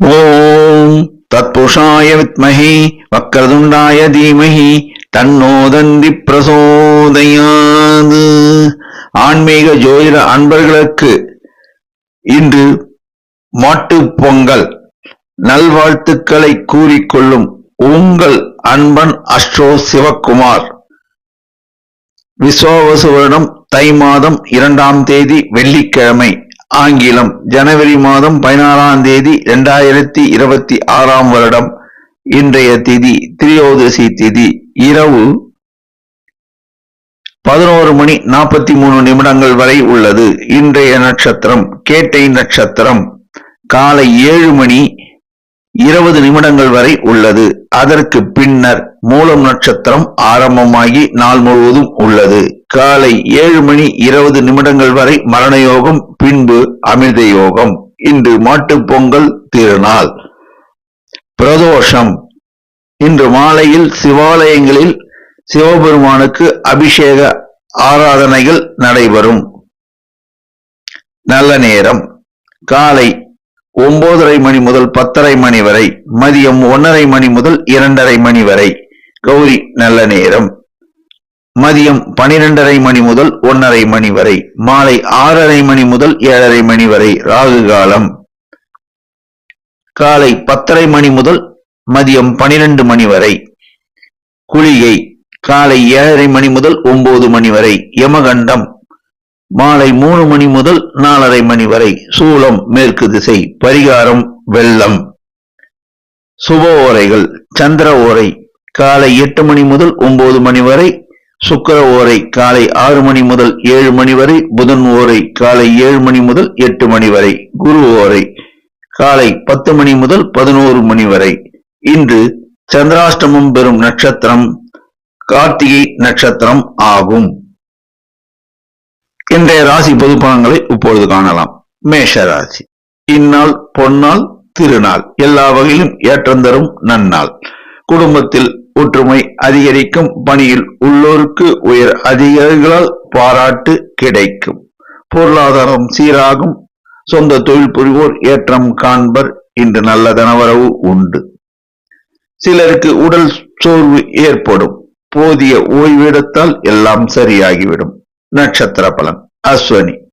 ஓம் தத்புருஷாய வித்மஹி வக்கரதுண்டாய தீமஹி தன்னோதந்தி பிரசோதையாது ஆன்மீக ஜோதிட அன்பர்களுக்கு இன்று மாட்டு பொங்கல். நல்வாழ்த்துக்களை கூறிக்கொள்ளும் உங்கள் அன்பன் அஸ்ட்ரோ சிவக்குமார் விஸ்வாவசு வருடம் தை மாதம் இரண்டாம் தேதி வெள்ளிக்கிழமை. ஆங்கிலம். ஜனவரி மாதம் பதினாறாம் தேதி இரண்டாயிரத்தி இருபத்தி ஆறாம் வருடம். இன்றைய திதி திரியோதசி திதி. இரவு பதினோரு மணி நாற்பத்தி மூணு நிமிடங்கள் வரை உள்ளது. இன்றைய நட்சத்திரம் கேட்டை நட்சத்திரம். காலை ஏழு மணி இருபது நிமிடங்கள் வரை உள்ளது. அதற்கு பின்னர் மூலம் நட்சத்திரம் ஆரம்பமாகி நாள் முழுவதும் உள்ளது. காலை ஏழு மணி இருபது நிமிடங்கள் வரை மரண யோகம் பின்பு அமிர்த யோகம் இன்று மாட்டுப் பொங்கல் திருநாள். பிரதோஷம். இன்று மாலையில் சிவாலயங்களில் சிவபெருமானுக்கு அபிஷேக ஆராதனைகள் நடைபெறும். நல்ல நேரம். காலை ஒன்பதரை மணி முதல் பத்தரை மணி வரை மதியம் ஒன்னரை மணி முதல் இரண்டரை மணி வரை. கௌரி நல்ல நேரம். மதியம் பனிரெண்டரை மணி முதல் ஒன்னரை மணி வரை. மாலை ஆறரை மணி முதல் ஏழரை மணி வரை. ராகு காலம். காலை பத்தரை மணி முதல் மதியம் பனிரெண்டு மணி வரை. குளிகை காலை ஏழரை மணி முதல் ஒன்பது மணி வரை. யமகண்டம். மாலை மூணு மணி முதல் நாலரை மணி வரை. சூலம் மேற்கு திசை. பரிகாரம் வெள்ளம். சுப ஓரைகள் சந்திர ஓரை காலை எட்டு மணி முதல் ஒன்பது மணி வரை சுக்கர ஓரை காலை ஆறு மணி முதல் ஏழு மணி வரை புதன் ஓரை காலை ஏழு மணி முதல் எட்டு மணி வரை குரு ஓரை காலை பத்து மணி முதல் பதினோரு மணி வரை. இன்று சந்திராஷ்டமம் பெறும் நட்சத்திரம் கார்த்திகை நட்சத்திரம் ஆகும். இன்றைய ராசி பொது பலன்களை இப்பொழுது காணலாம். மேஷ ராசி. இந்நாள் பொன்னாள் திருநாள். எல்லா வகையிலும் ஏற்றம் தரும் நன்னாள். குடும்பத்தில் ஒற்றுமை அதிகரிக்கும் பணியில் உள்ளோருக்கு உயர் அதிகாரிகளால் பாராட்டு கிடைக்கும். பொருளாதாரம் சீராகும். சொந்த தொழில் புரிவோர் ஏற்றம் காண்பர். இன்று நல்ல தனவரவு உண்டு. சிலருக்கு உடல் சோர்வு ஏற்படும். போதிய ஓய்வெடுத்தால் எல்லாம் சரியாகிவிடும். நட்சத்திர பலன். அஸ்வனி.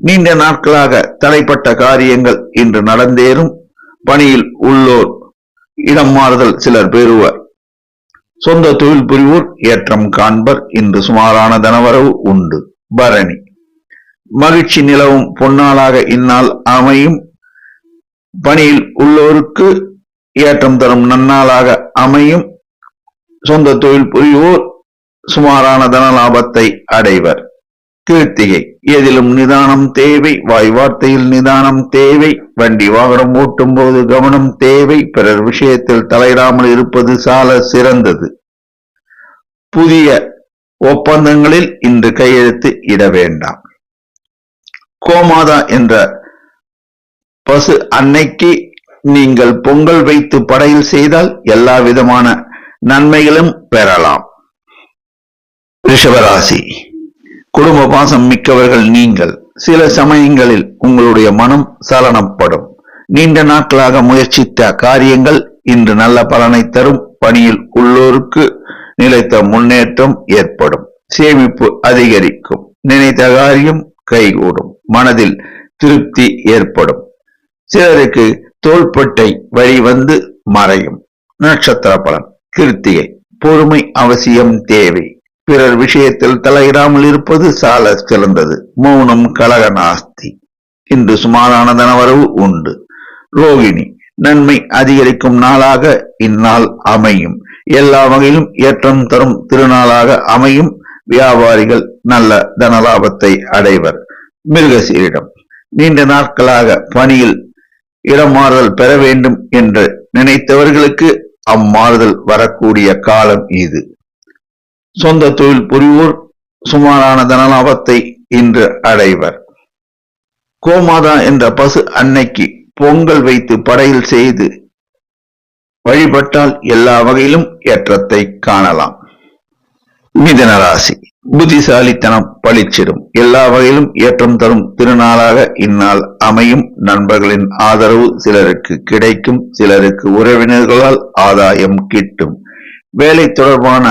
நீண்ட நாட்களாக தடைப்பட்ட காரியங்கள் இன்று நடந்தேறும். பணியில் உள்ளோர் இடம் மாறுதல் சிலர் பெறுவர். சொந்த தொழில் புரிவோர் ஏற்றம் காண்பர். இன்று சுமாரான தனவரவு உண்டு. பரணி. மகிழ்ச்சி நிலவும் பொன்னாளாக இந்நாள் அமையும். பணியில் உள்ளோருக்கு ஏற்றம் தரும் நன்னாளாக அமையும். சொந்த தொழில் புரிவோர் சுமாரான தன லாபத்தை அடைவர். கீர்த்திகை. எதிலும் நிதானம் தேவை வாய் வார்த்தையில் நிதானம் தேவை வண்டி வாகனம் ஓட்டும் போது கவனம் தேவை பிறர் விஷயத்தில் தலையிடாமல் இருப்பது சால சிறந்தது. புதிய ஒப்பந்தங்களில் இன்று கையெழுத்து இட வேண்டாம். கோமாதா என்ற பசு அன்னைக்கு நீங்கள் பொங்கல் வைத்து படையில் செய்தால் எல்லா விதமான நன்மைகளும் பெறலாம். ரிஷபராசி. குடும்ப பாசம் மிக்கவர்கள் நீங்கள். சில சமயங்களில் உங்களுடைய மனம் சலனப்படும். நீண்ட நாட்களாக முயற்சித்த காரியங்கள் இன்று நல்ல பலனை தரும். பணியில் உள்ளோருக்கு நிலைத்த முன்னேற்றம் ஏற்படும். சேமிப்பு அதிகரிக்கும். நினைத்த காரியம் கைகூடும். மனதில் திருப்தி ஏற்படும். சிலருக்கு தோள்பட்டை வழி வந்து மறையும். நட்சத்திர பலன் கிருத்திகை பொறுமை அவசியம் தேவை. பிறர் விஷயத்தில் தலையிடாமல் இருப்பது சால சிறந்தது. மௌனம் கலக நாஸ்தி. இன்று சுமாரான தனவரவு உண்டு. ரோகிணி நன்மை அதிகரிக்கும் நாளாக இந்நாள் அமையும். எல்லா வகையிலும் ஏற்றம் தரும் திருநாளாக அமையும். வியாபாரிகள் நல்ல தனலாபத்தை அடைவர். மிருகசீரிடம் நீண்ட நாட்களாக பணியில் இடமாறுதல் பெற வேண்டும் என்று நினைத்தவர்களுக்கு அம்மாறுதல் வரக்கூடிய காலம் இது. சொந்த தொழில் புரிவோர் சுமாரான தனலாபத்தை இன்று அடைவர். கோமாதா என்ற பசு அன்னைக்கு பொங்கல் வைத்து படையில் செய்து வழிபட்டால் எல்லா வகையிலும் ஏற்றத்தை காணலாம். மிதன ராசி. புத்திசாலித்தனம் பளிச்சிடும் எல்லா வகையிலும் ஏற்றம் தரும் திருநாளாக இந்நாள் அமையும். நண்பர்களின் ஆதரவு சிலருக்கு கிடைக்கும். சிலருக்கு உறவினர்களால் ஆதாயம் கிட்டும். வேலை தொடர்பான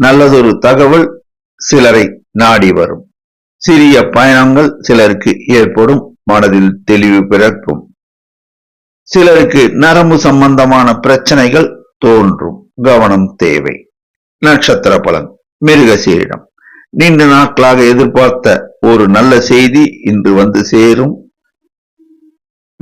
நல்லதொரு தகவல் சிலரை நாடி வரும். சிறிய பயணங்கள் சிலருக்கு ஏற்படும் மனதில் தெளிவு பிறக்கும். சிலருக்கு நரம்பு சம்பந்தமான பிரச்சனைகள் தோன்றும். கவனம் தேவை. நட்சத்திர பலன். மிருகசீரிடம் நீண்ட நாட்களாக எதிர்பார்த்த ஒரு நல்ல செய்தி இன்று வந்து சேரும்.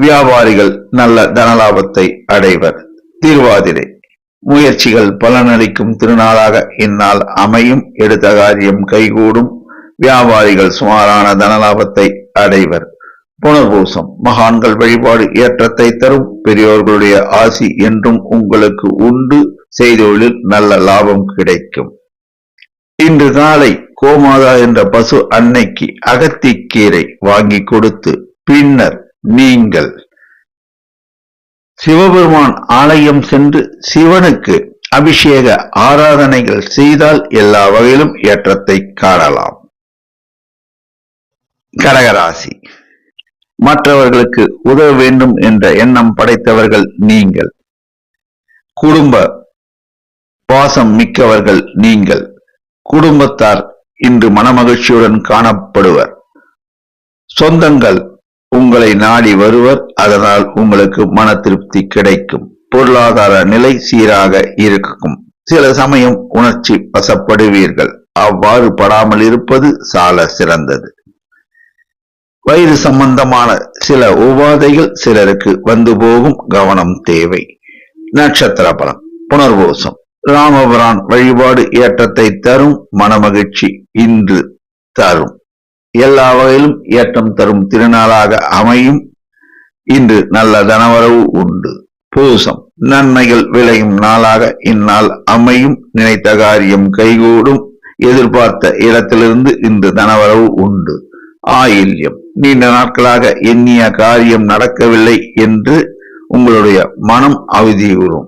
வியாபாரிகள் நல்ல தனலாபத்தை அடைவர். திருவாதிரை. முயற்சிகள் பலனளிக்கும் திருநாளாக இந்நாள் அமையும். எடுத்த காரியம் கைகூடும். வியாபாரிகள் சுமாரான தனலாபத்தை அடைவர். புனர்பூசம். மகான்கள் வழிபாடு ஏற்றத்தை தரும். பெரியோர்களுடைய ஆசி என்றும் உங்களுக்கு உண்டு. செய்தொழில் நல்ல லாபம் கிடைக்கும். இன்று நாளை கோமாதா என்ற பசு அன்னைக்கு அகத்திக்கீரை வாங்கி கொடுத்து பின்னர் நீங்கள் சிவபெருமான் ஆலயம் சென்று சிவனுக்கு அபிஷேக ஆராதனைகள் செய்தால் எல்லா வகையிலும் ஏற்றத்தை காணலாம். கடகராசி. மற்றவர்களுக்கு உதவ வேண்டும் என்ற எண்ணம் படைத்தவர்கள் நீங்கள். குடும்ப பாசம் மிக்கவர்கள் நீங்கள். குடும்பத்தார் இன்று மனமகிழ்ச்சியுடன் காணப்படுவர். சொந்தங்கள் உங்களை நாடி வருவர் அதனால் உங்களுக்கு மன திருப்தி கிடைக்கும். பொருளாதார நிலை சீராக இருக்கும். சில சமயம் உணர்ச்சி வசப்படுவீர்கள். அவ்வாறு படாமல் இருப்பது சால சிறந்தது. வயிறு சம்பந்தமான சில உபாதைகள் சிலருக்கு வந்து போகும் கவனம் தேவை. நட்சத்திர பலம் புனர்வோசம். ராமபுரான் வழிபாடு ஏற்றத்தை தரும் மனமகிழ்ச்சி இன்று தரும். எல்லா வகையிலும் ஏற்றம் தரும் திருநாளாக அமையும். இன்று நல்ல தனவரவு உண்டு. பூசம். நன்மைகள் விளையும் நாளாக இந்நாள் அமையும். நினைத்த காரியம் கைகூடும். எதிர்பார்த்த இடத்திலிருந்து இன்று தனவரவு உண்டு. ஆயில்யம். நீண்ட நாட்களாக எண்ணிய காரியம் நடக்கவில்லை என்று உங்களுடைய மனம் அவதியுறும்.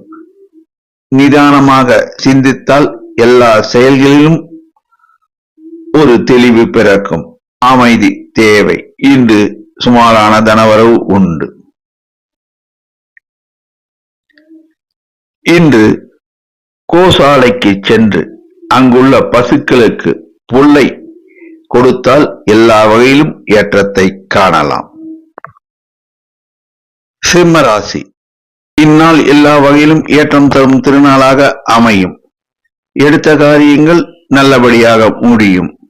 நிதானமாக சிந்தித்தால் எல்லா செயல்களிலும் ஒரு தெளிவு பிறக்கும். அமைதி தேவை. இன்று சுமாரான தனவரவு உண்டு. இன்று கோசாலைக்கு சென்று அங்குள்ள பசுக்களுக்கு புல்லை கொடுத்தால் எல்லா வகையிலும் ஏற்றத்தை காணலாம். சிம்மராசி. இந்நாள் எல்லா வகையிலும் ஏற்றம் தரும் திருநாளாக அமையும். எடுத்த காரியங்கள் நல்லபடியாக முடியும்.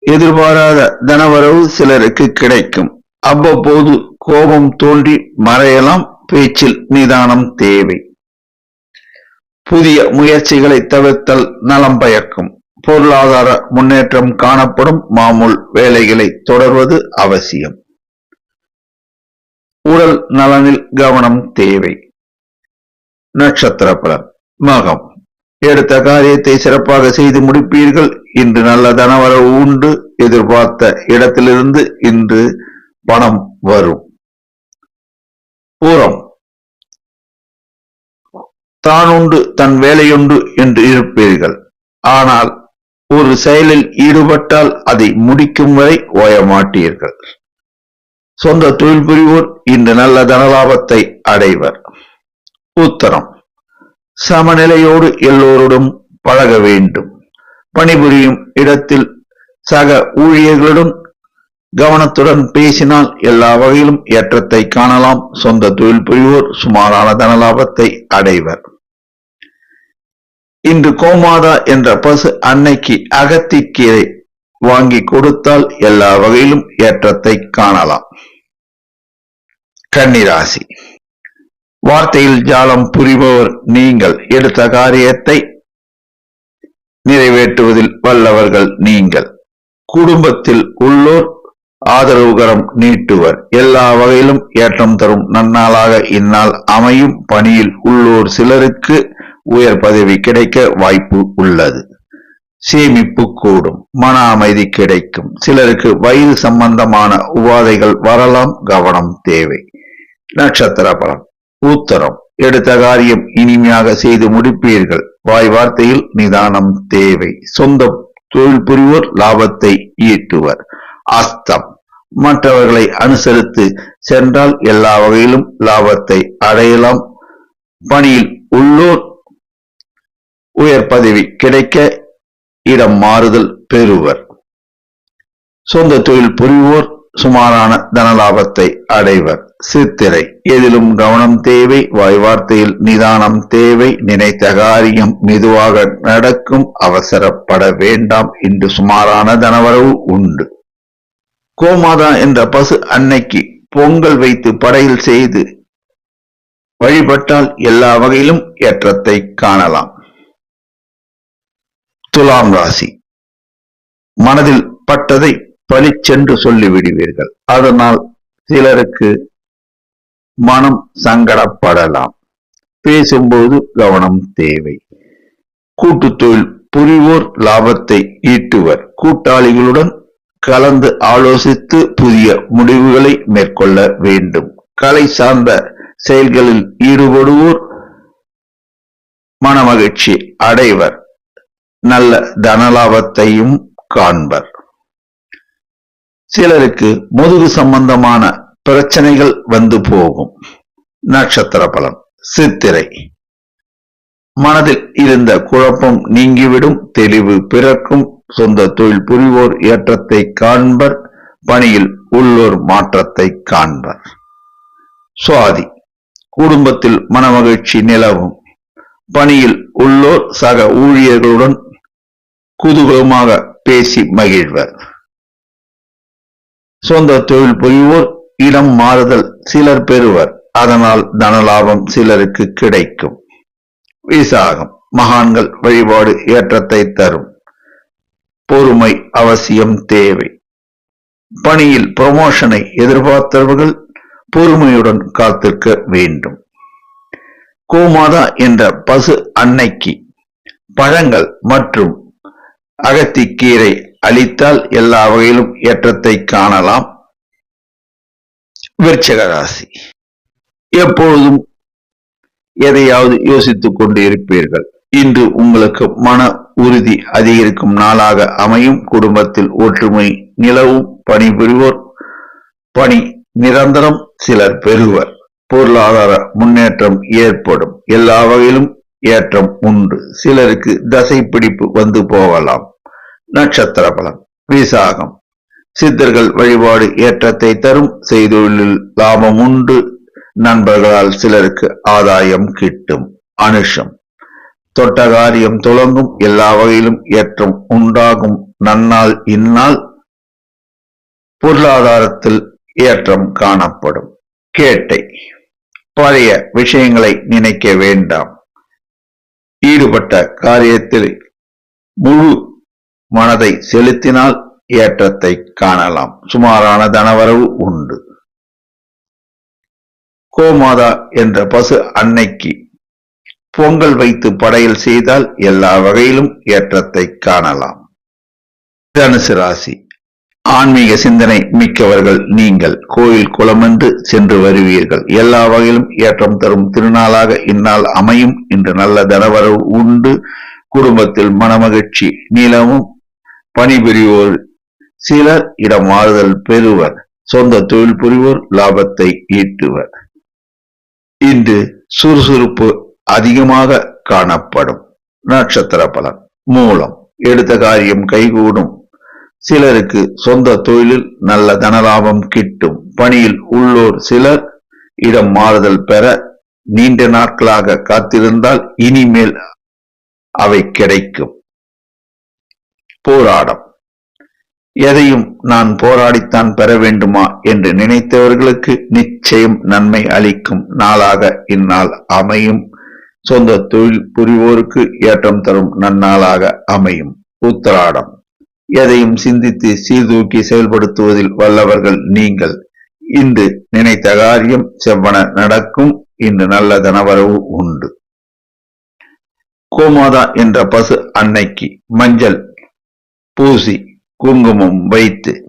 எதிர்பாராத தனவரவு சிலருக்கு கிடைக்கும். அவ்வப்போது கோபம் தோன்றி மறையலாம் பேச்சில் நிதானம் தேவை. புதிய முயற்சிகளை தவிர்த்தல் நலம் பயக்கும். பொருளாதார முன்னேற்றம் காணப்படும் மாமூல் வேலைகளை தொடர்வது அவசியம். உடல் நலனில் கவனம் தேவை. நட்சத்திர பலன் மகம். எடுத்த காரியத்தை சிறப்பாக செய்து முடிப்பீர்கள். இன்று நல்ல தனவரவு உண்டு. எதிர்பார்த்த இடத்திலிருந்து இன்று பணம் வரும். பூரம். தானுண்டு தன் வேலையுண்டு என்று இருப்பீர்கள். ஆனால் ஒரு செயலில் ஈடுபட்டால் அதை முடிக்கும் வரை ஓயமாட்டீர்கள். சொந்த தொழில் புரிவோர் இன்று நல்ல தனலாபத்தை அடைவர். உத்தரம். சமநிலையோடு எல்லோரோடும் பழக வேண்டும். பணிபுரியும் இடத்தில் சக ஊழியர்களுடன் கவனத்துடன் பேசினால் எல்லா வகையிலும் ஏற்றத்தை காணலாம். சொந்த தொழில் புரிவோர் சுமாரான தனலாபத்தை அடைவர். இன்று கோமாதா என்ற பசு அன்னைக்கு அகத்திக்கீரை வாங்கி கொடுத்தால் எல்லா வகையிலும் ஏற்றத்தை காணலாம். கன்னிராசி. வார்த்தையில் ஜாலம் புரிபவர் நீங்கள். எடுத்த காரியத்தை நிறைவேற்றுவதில் வல்லவர்கள் நீங்கள். குடும்பத்தில் உள்ளோர் ஆதரவுகரம் நீட்டுவர். எல்லா வகையிலும் ஏற்றம் தரும் நன்னாளாக இந்நாள் அமையும் பணியில் உள்ளோர் சிலருக்கு உயர் பதவி கிடைக்க வாய்ப்பு உள்ளது. சேமிப்பு கூடும் மன அமைதி கிடைக்கும். சிலருக்கு வயது சம்பந்தமான உபாதைகள் வரலாம் கவனம் தேவை. நட்சத்திர பலம். உத்தரம். எடுத்த காரியம் இனிமையாக செய்து முடிப்பீர்கள். வாய் வார்த்தையில் நிதானம் தேவை. சொந்த தொழில் புரிவோர் லாபத்தை ஈட்டுவர். அஸ்தம். மற்றவர்களை அனுசரித்து சென்றால் எல்லா வகையிலும் லாபத்தை அடையலாம். பணியில் உள்ளோர் உயர் பதவி கிடைக்க இடம் மாறுதல் பெறுவர். சொந்த தொழில் புரிவோர் சுமாரான தனலாபத்தை அடைவர். சித்திரை. எதிலும் கவனம் தேவை வாய்வார்த்தையில் நிதானம் தேவை நினைத்த காரியம் மெதுவாக நடக்கும் அவசரப்பட வேண்டாம் இன்று சுமாரான தனவரவு உண்டு. கோமாதா என்ற பசு அன்னைக்கு பொங்கல் வைத்து படையில் செய்து வழிபட்டால் எல்லா வகையிலும் ஏற்றத்தை காணலாம். துலாம் ராசி. மனதில் பட்டதை பளிச்சென்று சொல்லிவிடுவீர்கள். அதனால் சிலருக்கு மனம் சங்கடப்படலாம். பேசும்போது கவனம் தேவை. கூட்டு தொழில் புரிவோர் லாபத்தை ஈட்டுவர். கூட்டாளிகளுடன் கலந்து ஆலோசித்து புதிய முடிவுகளை மேற்கொள்ள வேண்டும். கலை சார்ந்த செயல்களில் ஈடுபடுவோர் மனமகிழ்ச்சி அடைவர். நல்ல தனலாபத்தையும் காண்பர். சிலருக்கு முதுகு சம்பந்தமான பிரச்சனைகள் வந்து போகும். நட்சத்திர பலன். சித்திரை. மனதில் இருந்த குழப்பம் நீங்கிவிடும். தெளிவு பிறக்கும். சொந்த தொழில் புரிவோர் ஏற்றத்தை காண்பர். பணியில் உள்ளோர் மாற்றத்தை காண்பர். சுவாதி. குடும்பத்தில் மனமகிழ்ச்சி நிலவும். பணியில் உள்ளோர் சக ஊழியர்களுடன் குதூகலமாக பேசி மகிழ்வர். சொந்த தொழில் புரிவோர் இடம் மாறுதல் சிலர் பெறுவர். அதனால் தனலாபம் சிலருக்கு கிடைக்கும். விசாகம். மகான்கள் வழிபாடு ஏற்றத்தை தரும். பொறுமை அவசியம் தேவை. பணியில் ப்ரமோஷனை எதிர்பார்த்தவர்கள் பொறுமையுடன் காத்திருக்க வேண்டும். கோமாதா என்ற பசு அன்னைக்கு பழங்கள் மற்றும் அகத்திக்கீரை அளித்தால் எல்லா வகையிலும் ஏற்றத்தை காணலாம். விருச்சக ராசி. எப்பொழுதும் எதையாவது யோசித்துக் கொண்டு இருப்பீர்கள். இன்று உங்களுக்கு மன உறுதி அதிகரிக்கும் நாளாக அமையும். குடும்பத்தில் ஒற்றுமை நிலவும். பணிபுரிவோர் பணி நிரந்தரம். சிலர் பெறுவர். பொருளாதார முன்னேற்றம் ஏற்படும். எல்லா வகையிலும் ஏற்றம் உண்டு. சிலருக்கு தசை பிடிப்பு வந்து போகலாம். நட்சத்திர பலம் விசாகம். சித்தர்கள் வழிபாடு ஏற்றத்தை தரும் செய்தொழிலில் லாபம் உண்டு. நண்பர்களால் சிலருக்கு ஆதாயம் கிட்டும். அனுஷம். தொட்ட காரியம் துளங்கும் எல்லா வகையிலும் ஏற்றம் உண்டாகும். நன்னால் இந்நாள் பொருளாதாரத்தில் ஏற்றம் காணப்படும். கேட்டை. பழைய விஷயங்களை நினைக்க வேண்டாம். ஈடுபட்ட காரியத்தில் முழு மனதை செலுத்தினால் ஏற்றத்தை காணலாம். சுமாரான தனவரவு உண்டு. கோமாதா என்ற பசு அன்னைக்கு பொங்கல் வைத்து படையல் செய்தால் எல்லா வகையிலும் ஏற்றத்தை காணலாம். தனுசு ராசி. ஆன்மீக சிந்தனை மிக்கவர்கள் நீங்கள் கோயில் குளமென்று சென்று வருவீர்கள். எல்லா வகையிலும் ஏற்றம் தரும் திருநாளாக இந்நாள் அமையும். இன்று நல்ல தனவரவு உண்டு. குடும்பத்தில் மனமகிழ்ச்சி நீளமும் பணிபுரிவோர் சிலர் இடம் மாறுதல் பெறுவர். சொந்த தொழில் புரிவோர் லாபத்தை ஈட்டுவர். இன்று சுறுசுறுப்பு அதிகமாக காணப்படும். நட்சத்திர பலன் மூலம் எடுத்த காரியம் கைகூடும். சிலருக்கு சொந்த தொழிலில் நல்ல தனலாபம் கிட்டும். பணியில் உள்ளோர் சிலர் இடம் மாறுதல் பெற நீண்ட நாட்களாக காத்திருந்தால் இனிமேல் அவை கிடைக்கும். போராடம். எதையும் நான் போராடித்தான் பெற வேண்டுமா என்று நினைத்தவர்களுக்கு நிச்சயம் நன்மை அளிக்கும் நாளாக இந்நாள் அமையும். சொந்த தொழில் புரிவோருக்கு ஏற்றம் தரும் நன்னாளாக அமையும். உத்தராடம். எதையும் சிந்தித்து சீர்தூக்கி செயல்படுத்துவதில் வல்லவர்கள் நீங்கள். இன்று நினைத்த காரியம் செவ்வன நடக்கும். இன்று நல்ல தனவரவு உண்டு. கோமாதா என்ற பசு அன்னைக்கு மஞ்சள் பூசி குங்குமம் வைத்து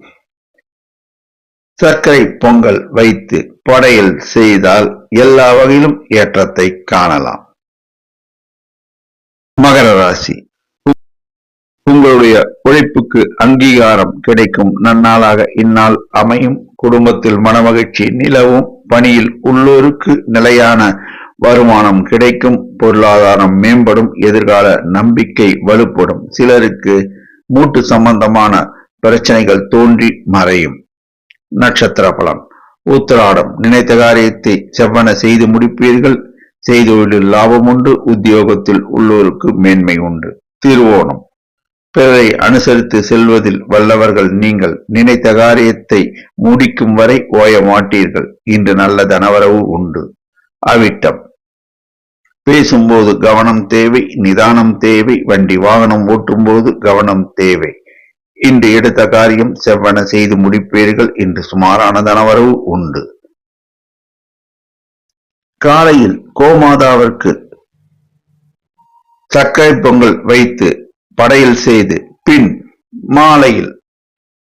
சர்க்கரை பொங்கல் வைத்து படையல் செய்தால் எல்லா வகையிலும் ஏற்றத்தை காணலாம். மகர ராசி. உங்களுடைய உழைப்புக்கு அங்கீகாரம் கிடைக்கும் நன்னாளாக இந்நாள் அமையும். குடும்பத்தில் மனமகிழ்ச்சி நிலவும். பணியில் உள்ளோருக்கு நிலையான வருமானம் கிடைக்கும். பொருளாதாரம் மேம்படும். எதிர்கால நம்பிக்கை வலுப்படும். சிலருக்கு மூட்டு சம்பந்தமான பிரச்சனைகள் தோன்றி மறையும். நட்சத்திர பலன் உத்திராடம். நினைத்த காரியத்தை செவ்வன செய்து முடிப்பீர்கள். செய்தொழிலில் லாபம் உண்டு. உத்தியோகத்தில் உள்ளோருக்கு மேன்மை உண்டு. திருவோணம். பிறரை அனுசரித்து செல்வதில் வல்லவர்கள் நீங்கள் நினைத்த காரியத்தை முடிக்கும் வரை ஓய மாட்டீர்கள். இன்று நல்ல தனவரவு உண்டு. அவிட்டம். பேசும்போது கவனம் தேவை நிதானம் தேவை வண்டி வாகனம் ஓட்டும்போது கவனம் தேவை. இன்று எடுத்த காரியம் செவ்வன செய்து முடிப்பீர்கள் இன்று சுமாரான தனவரவு உண்டு. காலையில் கோமாதாவிற்கு சர்க்கரை பொங்கல் வைத்து படையல் செய்து பின் மாலையில்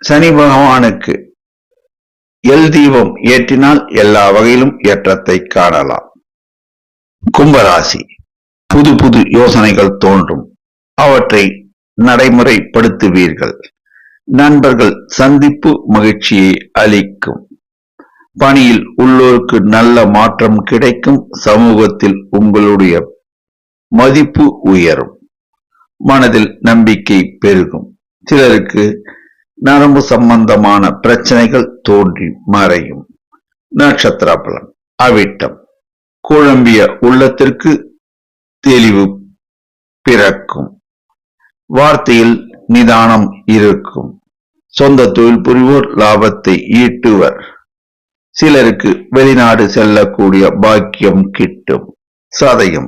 சனி பகவானுக்கு எல் தீபம் ஏற்றினால் எல்லா வகையிலும் ஏற்றத்தை காணலாம். கும்பராசி புது புது யோசனைகள் தோன்றும். அவற்றை நடைமுறைப்படுத்துவீர்கள். நண்பர்கள் சந்திப்பு மகிழ்ச்சியை அளிக்கும். பணியில் உள்ளோருக்கு நல்ல மாற்றம் கிடைக்கும். சமூகத்தில் உங்களுடைய மதிப்பு உயரும். மனதில் நம்பிக்கை பெருகும். சிலருக்கு நரம்பு சம்பந்தமான பிரச்சனைகள் தோன்றி மறையும். நட்சத்திர பலன் அவிட்டம். குழம்பிய உள்ளத்திற்கு தெளிவு பிறக்கும். வார்த்தையில் நிதானம் இருக்கும். சொந்த தொழில் புரிவோர் லாபத்தை ஈட்டுவர். சிலருக்கு வெளிநாடு செல்லக்கூடிய பாக்கியம் கிட்டும். சதயம்.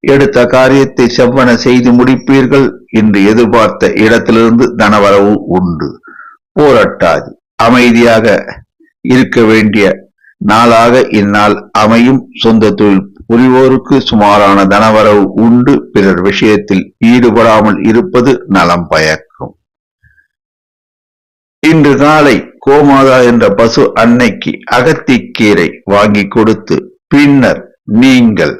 எடுத்த காரியத்தை செவ்வன செய்து முடிப்பீர்கள் என்று எதிர்பார்த்த இடத்திலிருந்து தனவரவு உண்டு. போராட்டாது. அமைதியாக இருக்க வேண்டிய நாளாக இந்நாள் அமையும் சொந்த தொழில். புரிவோருக்கு சுமாரான தனவரவு உண்டு. பிறர் விஷயத்தில் ஈடுபடாமல் இருப்பது நலம் பயக்கும். இன்று காலை கோமாதா என்ற பசு அன்னைக்கு அகத்திக்கீரை வாங்கி கொடுத்து பின்னர் நீங்கள்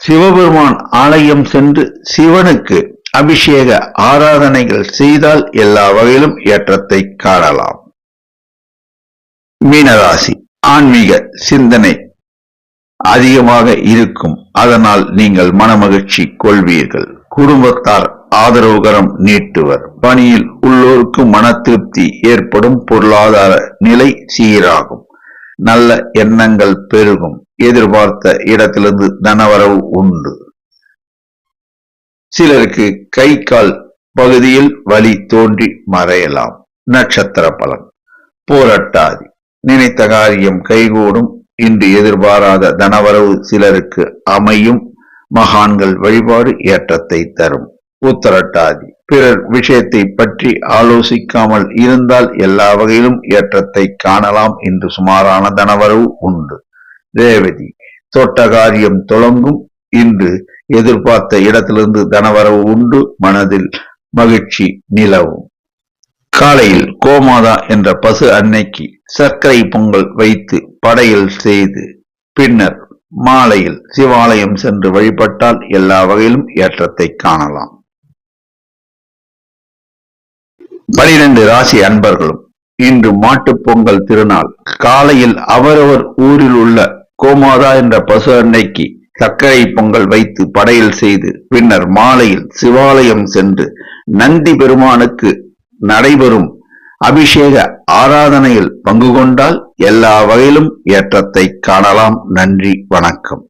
சிவபெருமான் ஆலயம் சென்று சிவனுக்கு அபிஷேக ஆராதனைகள் செய்தால் எல்லா வகையிலும் ஏற்றத்தை காணலாம். மீனராசி ஆன்மீக சிந்தனை அதிகமாக இருக்கும். அதனால் நீங்கள் மனமகிழ்ச்சி கொள்வீர்கள். குடும்பத்தார் ஆதரவுகரம் நீட்டுவர். பணியில் உள்ளோருக்கு மன திருப்தி ஏற்படும். பொருளாதார நிலை சீராகும். நல்ல எண்ணங்கள் பெருகும். எதிர்பார்த்த இடத்திலிருந்து தனவரவு உண்டு. சிலருக்கு கை கால் பகுதியில் வலி தோன்றி மறையலாம். நட்சத்திர பலன். போராட்டாதி நினைத்த காரியம் கைகூடும். இன்று எதிர்பாராத தனவரவு சிலருக்கு அமையும். மகான்கள் வழிபாடு ஏற்றத்தை தரும். உத்தரட்டாதி. பிறர் விஷயத்தை பற்றி ஆலோசிக்காமல் இருந்தால் எல்லா வகையிலும் ஏற்றத்தை காணலாம் என்று சுமாரான தனவரவு உண்டு. ரேவதி. தோட்ட காரியம் தொடங்கும் இன்று எதிர்பார்த்த இடத்திலிருந்து தனவரவு உண்டு. மனதில் மகிழ்ச்சி நிலவும். காலையில் கோமாதா என்ற பசு அன்னைக்கு சர்க்கரை பொங்கல் வைத்து படையல் செய்து பின்னர் மாலையில் சிவாலயம் சென்று வழிபட்டால் எல்லா வகையிலும் ஏற்றத்தை காணலாம். பனிரெண்டு ராசி அன்பர்களும் இன்று மாட்டுப் பொங்கல் திருநாள். காலையில் அவரவர் ஊரில் உள்ள கோமாதா என்ற பசு அன்னைக்கு சர்க்கரை பொங்கல் வைத்து படையல் செய்து பின்னர் மாலையில் சிவாலயம் சென்று நந்தி பெருமானுக்கு நடைபெறும் அபிஷேக ஆராதனையில் பங்கு கொண்டால் எல்லா வகையிலும் ஏற்றத்தை காணலாம். நன்றி வணக்கம்.